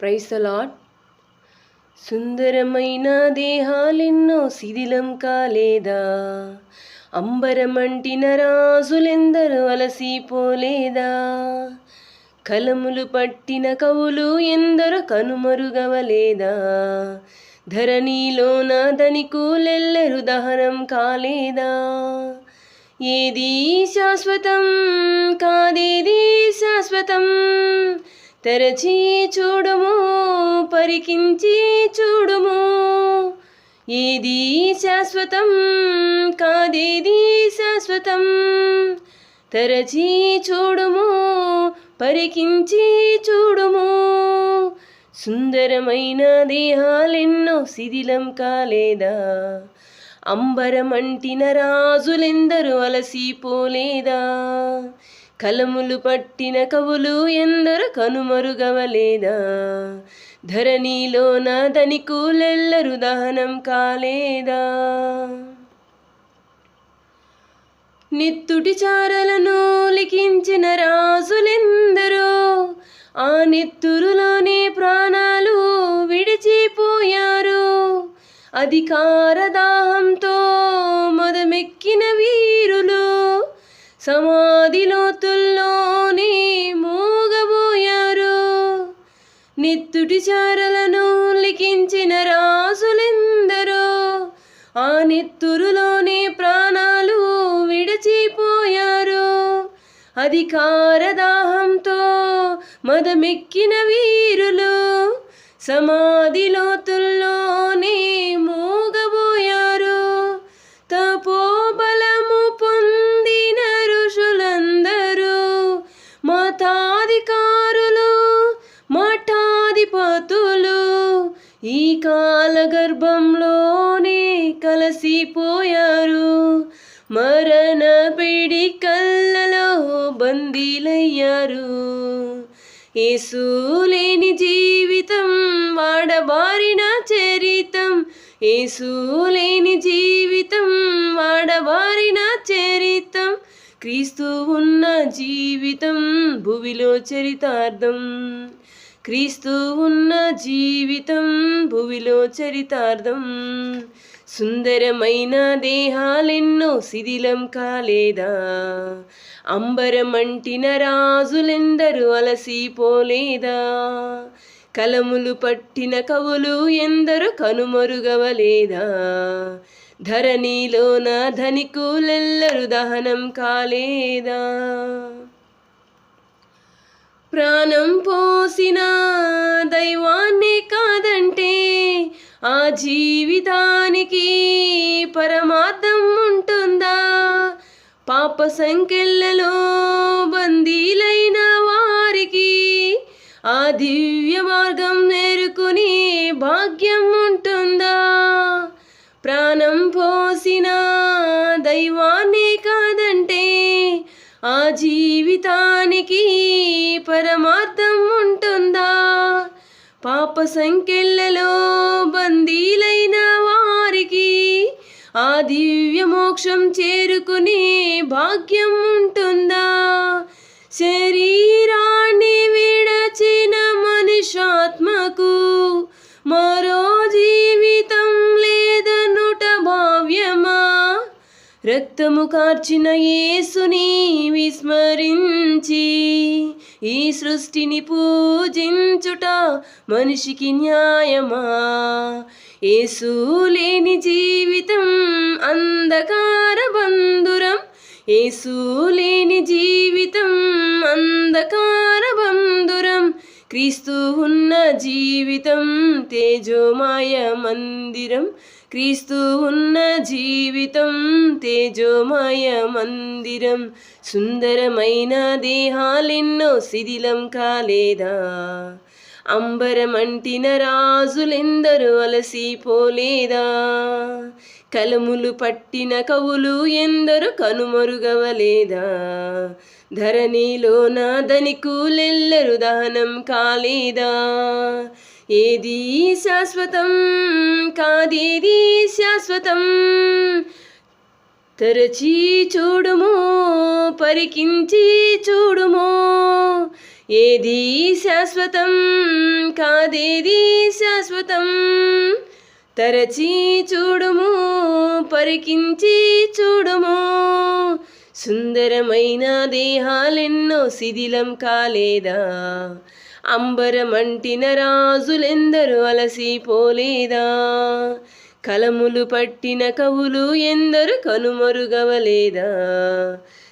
ప్రైసలాట్ సుందరమైన దేహాలెన్నో శిథిలం కాలేదా? అంబరమంటిన రాజులెందరూ అలసిపోలేదా కలములు పట్టిన కవులు ఎందరో కనుమరుగవలేదా? ధరణిలోన ధనికులెల్లరు దహనం కాలేదా? ఏది శాశ్వతం కాదేది శాశ్వతం? తెరచి చూడుము పరికించి చూడుము. ఇది శాశ్వతం కాదేది శాశ్వతం? తెరచి చూడుము పరికించి చూడుము. సుందరమైన దేహాలెన్నో శిథిలం కాలేదా? అంబరమంటిన రాజులెందరూ అలసిపోలేదా? కలములు పట్టిన కవులు ఎందరు కనుమరుగవలేదా? ధరణిలోన ధనికులెల్లరు దహనం కాలేదా? నిత్తుటి చారలను లిఖించిన రాజులెందరో ఆ నెత్తురులోనే ప్రాణాలు విడిచిపోయారు. అధికార దాహంతో మదమెక్కిన సమాధి లోతుల్లోనే మూగబోయారు. నిత్తుటి చారలను లిఖించిన రాసులెందరో ఆ నెత్తురులోనే ప్రాణాలు విడిచిపోయారు. అధికార దాహంతో మదమెక్కిన వీరులు సమాధి మతాధికారులు మఠాధిపతులు ఈ కాలగర్భంలోనే కలసిపోయారు. మరణ పిడి కళ్ళలో బందీలయ్యారు. ఏసులేని జీవితం వాడబారిన చరితం. ఏసులేని జీవితం వాడబారి క్రీస్తు ఉన్న జీవితం భువిలో చరితార్థం. క్రీస్తు ఉన్న జీవితం భువిలో చరితార్థం. సుందరమైన దేహాలెన్నో శిథిలం కాలేదా? అంబరమంటిన రాజులెందరూ అలసిపోలేదా? కలములు పట్టిన కవులు ఎందరు కనుమరుగవలేదా? ధరణిలోన ధనికులెల్లరు దహనం కాలేదా? ప్రాణం పోసిన దైవాన్ని కాదంటే ఆ జీవితానికి పరమార్థం ఉంటుందా? పాప సంఖ్యలలో దైవాన్నే కాదంటే ఆ జీవితానికి పరమార్థం ఉంటుందా? పాప సంఖ్యలలో బందీలైన వారికి ఆ దివ్య మోక్షం చేరుకునే భాగ్యం ఉంటుందా? శరీ రక్తము కార్చిన యేసుని విస్మరించి ఈ సృష్టిని పూజించుట మనిషికి న్యాయమా? యేసు లేని జీవితం అంధకార బంధురం యేసు లేని జీవితం అంధకార క్రీస్తు ఉన్న జీవితం తేజోమయ మందిరం. క్రీస్తు ఉన్న జీవితం తేజోమయ మందిరం. సుందరమైన దేహాలెన్నో శిథిలం కాలేదా? అంబరమంటిన రాజులెందరూ అలసిపోలేదా? కలములు పట్టిన కవులు ఎందరు కనుమరుగవలేదా? ధరణిలోన ధనికులెల్లరు దహనం కాలేదా? ఏది శాశ్వతం కాదేది శాశ్వతం? తరచి చూడుము పరికించి చూడుము ఏది శాశ్వతం? కాదేది శాశ్వతం? తరచి చూడుము పరికించి చూడుము. సుందరమైన దేహాలెన్నో శిథిలం కాలేదా? అంబరమంటిన రాజులెందరూ అలసిపోలేదా? కలములు పట్టిన కవులు ఎందరు కనుమరుగవలేదా?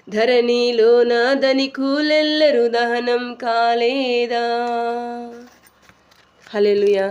ధరణిలో నాదని కూలెల్లరూ దహనం కాలేదా? హలెలుయా